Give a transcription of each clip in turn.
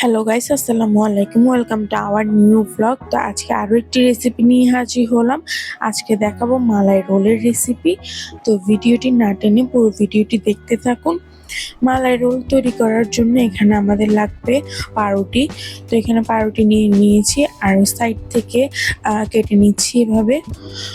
Hello guys আসসালামু আলাইকুম। Welcome to our new blog তো আজকে আরও একটি রেসিপি নিয়ে হাজির হলাম। আজকে দেখাবো মালাই রোলের রেসিপি তো ভিডিওটি না টেনে পুরো ভিডিওটি দেখতে থাকুন। মালাই রোল তৈরি করার জন্য এখানে আমাদের লাগবে পাউরুটি। তো এখানে পাউরুটি নিয়ে নিয়েছি আর সাইড থেকে কেটে নিচ্ছি এভাবে।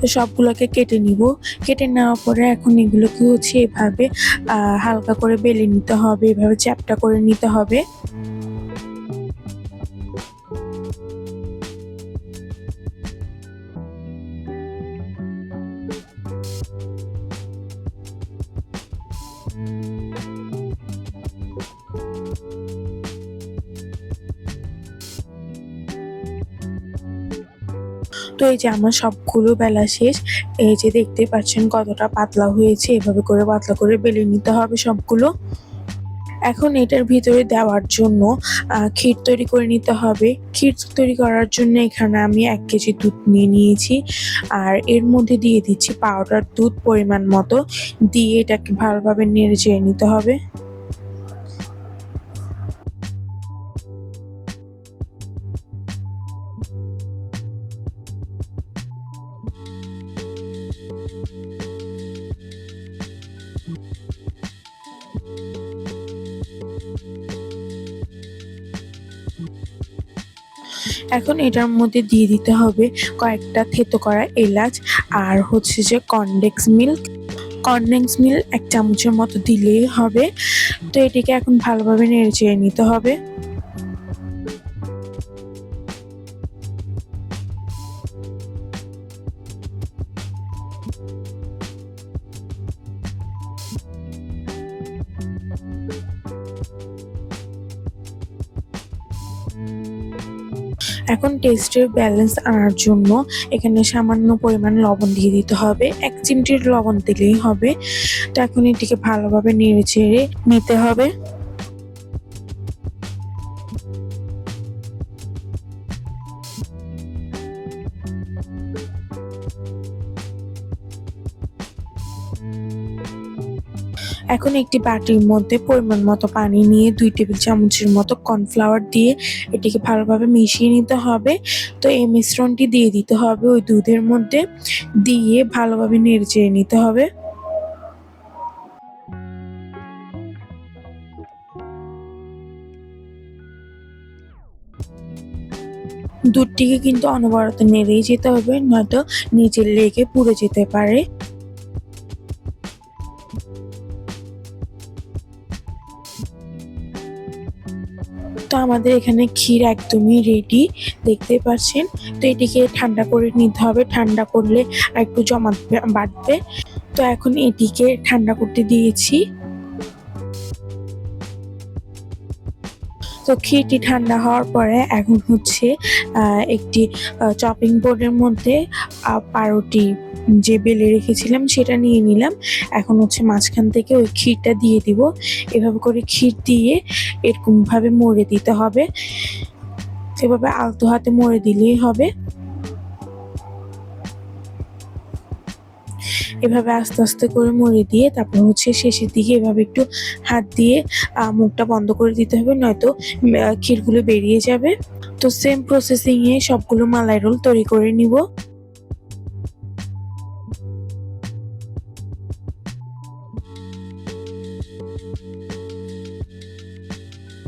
তো সবগুলোকে কেটে নিব। কেটে নেওয়ার পরে এখন এগুলোকে হচ্ছে এভাবে হালকা করে বেলে নিতে হবে। এভাবে চ্যাপটা করে নিতে হবে। তো এই যে আমার সবগুলো বেলা শেষ, এই যে দেখতে পাচ্ছেন কতটা পাতলা হয়েছে, এভাবে করে পাতলা করে বেলে নিতে হবে সবগুলো। এখন এটার ভিতরে দেওয়ার জন্য ক্ষীর তৈরি করে নিতে হবে। ক্ষীর তৈরি করার জন্য এখানে আমি এক কেজি দুধ নিয়ে নিয়েছি, আর এর মধ্যে দিয়ে দিচ্ছি পাউডার দুধ পরিমাণ মতো, দিয়ে এটাকে ভালোভাবে নেড়ে চেড়ে নিতে হবে। এখন এটার মধ্যে দিয়ে দিতে হবে কয়েকটা থেতো করা এলাচ আর হচ্ছে যে কনডেক্স মিল্ক। কনডেন্স মিল্ক এক চামচের মতো দিলেই হবে। তো এটিকে এখন ভালোভাবে নেড়ে চেড়ে নিতে হবে। এখন টেস্টের ব্যালেন্স আনার জন্য এখানে সামান্য পরিমাণ লবণ দিয়ে দিতে হবে। এক চিমটির লবণ দিলেই হবে। তো এখন এটিকে ভালোভাবে নেড়ে চেড়ে নিতে হবে। এখন একটি বাটির মধ্যে পরিমাণ মতো পানি নিয়ে দুই টেবিল চামচের মতো কর্নফ্লাওয়ার দিয়ে এটিকে ভালোভাবে মিশিয়ে নিতে হবে। তো এই মিশ্রণটি দিয়ে দিতে হবে ওই দুধের মধ্যে। দিয়ে ভালোভাবে নেড়ে নিতে হবে। দুধটিকে কিন্তু অনবরত নেড়েই যেতে হবে, নয়তো নিচে লেগে পুড়ে যেতে পারে। তো আমাদের এখানে ক্ষীর একদমই রেডি দেখতে পাচ্ছেন? তো এটিকে ঠান্ডা করে নিতে হবে। ঠান্ডা করলে একটু জমা বাড়বে। তো এখন এটিকে ঠান্ডা করতে দিয়েছি। তো ক্ষীরটি ঠান্ডা হওয়ার পরে এখন হচ্ছে একটি চপিং বোর্ডের মধ্যে পাউরুটি যে বেলে রেখেছিলাম সেটা নিয়ে নিলাম। এখন হচ্ছে মাঝখান থেকে ওই ক্ষীরটা দিয়ে দিব। এভাবে করে ক্ষীর দিয়ে এরকম ভাবে মরে দিতে হবে। এভাবে আলতো হাতে মরে দিলেই হবে। এভাবে আস্তে আস্তে করে মরে দিয়ে তারপর হচ্ছে শেষের দিকে এভাবে একটু হাত দিয়ে মুখটা বন্ধ করে দিতে হবে, নয়তো ক্ষীরগুলো বেরিয়ে যাবে। তো সেম প্রসেসিংয়ে সবগুলো মালাই রোল তৈরি করে নিব।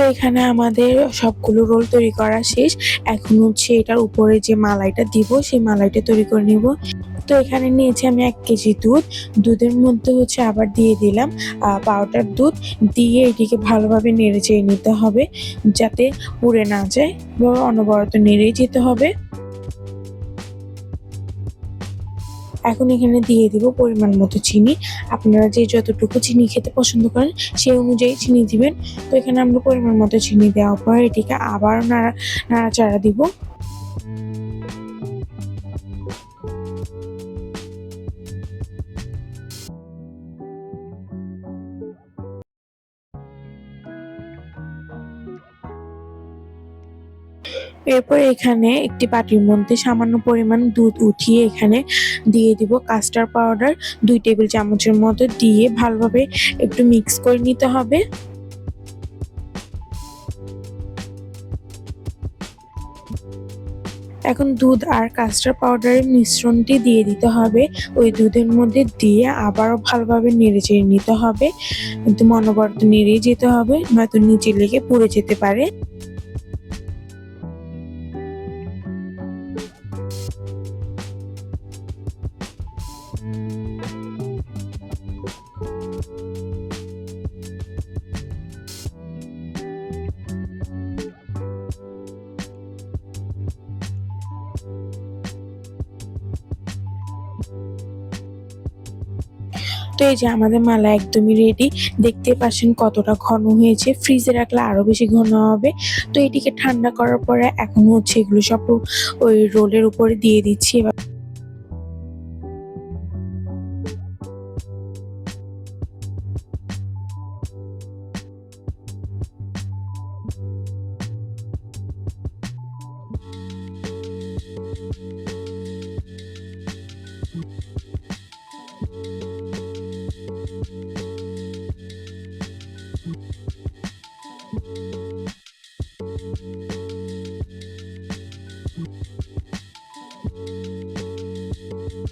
তো এখানে আমাদের সবগুলো রোল তৈরি করা শেষ। এখন হচ্ছে এটার উপরে যে মালাইটা দিব, সেই মালাইটা তৈরি করে নিব। তো এখানে নিয়েছি আমি এক কেজি দুধ। দুধের মধ্যে হচ্ছে আবার দিয়ে দিলাম পাউডার দুধ। দিয়ে এটিকে ভালোভাবে নেড়ে চেয়ে নিতে হবে, যাতে পুড়ে না যায়, বা অনবরত নেড়েই যেতে হবে। এখন এখানে দিয়ে দিব পরিমাণ মতো চিনি। আপনারা যে যতটুকু চিনি খেতে পছন্দ করেন সেই অনুযায়ী চিনি দিবেন। তো এখানে আমরা পরিমাণ মতো চিনি দেওয়ার পর এটিকে আবার নাড়া, নাড়াচাড়া দিব। এরপর এখানে একটি বাটির মধ্যে সামান্য পরিমাণ দুধ উঠিয়ে এখানে দিয়ে দিব কাস্টার্ড পাউডার দুই টেবিল চামচের মতো দিয়ে ভালোভাবে একটু মিক্স করে নিতে হবে। এখন দুধ আর কাস্টার্ড পাউডারের মিশ্রণটি দিয়ে দিতে হবে। ওই দুধের মধ্যে দিয়ে আবারও ভালোভাবে নেড়ে চেড়ে নিতে হবে। কিন্তু মনোবর্ত নেড়েই যেতে হবে, নয়তো নিচে লেগে পুড়ে যেতে পারে। এই যে আমাদের মালা একদমই রেডি দেখতে পাচ্ছেন কতটা ঘন হয়েছে। ফ্রিজে রাখলে আরও বেশি ঘন হবে। তো এটিকে ঠান্ডা করার পরে এখন হচ্ছে এগুলো সব ওই রোলের উপরে দিয়ে দিচ্ছি। এবার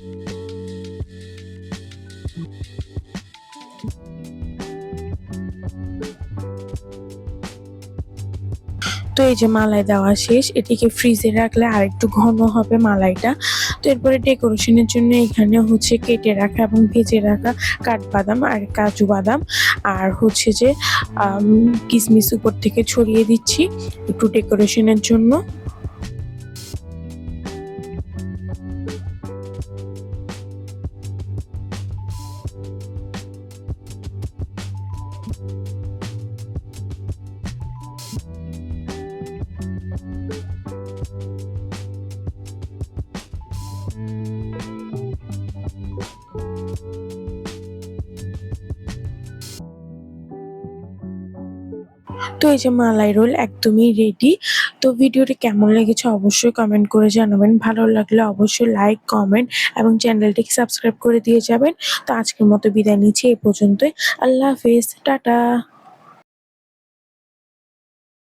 Música তো এই যে মালাই দেওয়া শেষ, এটিকে ফ্রিজে রাখলে আর একটু ঘন হবে মালাইটা। তো এরপরে ডেকোরেশনের জন্য এখানে হচ্ছে কেটে রাখা এবং ভেজে রাখা কাঠবাদাম আর কাজু বাদাম। আর হচ্ছে যে কিসমিস উপর থেকে ছড়িয়ে দিচ্ছি একটু ডেকোরেশনের জন্য। এই যে মালাই রোল একদমই রেডি তো ভিডিওটি কেমন লেগেছে অবশ্যই কমেন্ট করে জানাবেন। ভালো লাগলে অবশ্যই লাইক কমেন্ট এবং চ্যানেলটিকে সাবস্ক্রাইব করে দিয়ে যাবেন। তো আজকের মতো বিদায় নিচ্ছি, এই পর্যন্তই। আল্লাহ হাফেজ, টাটা।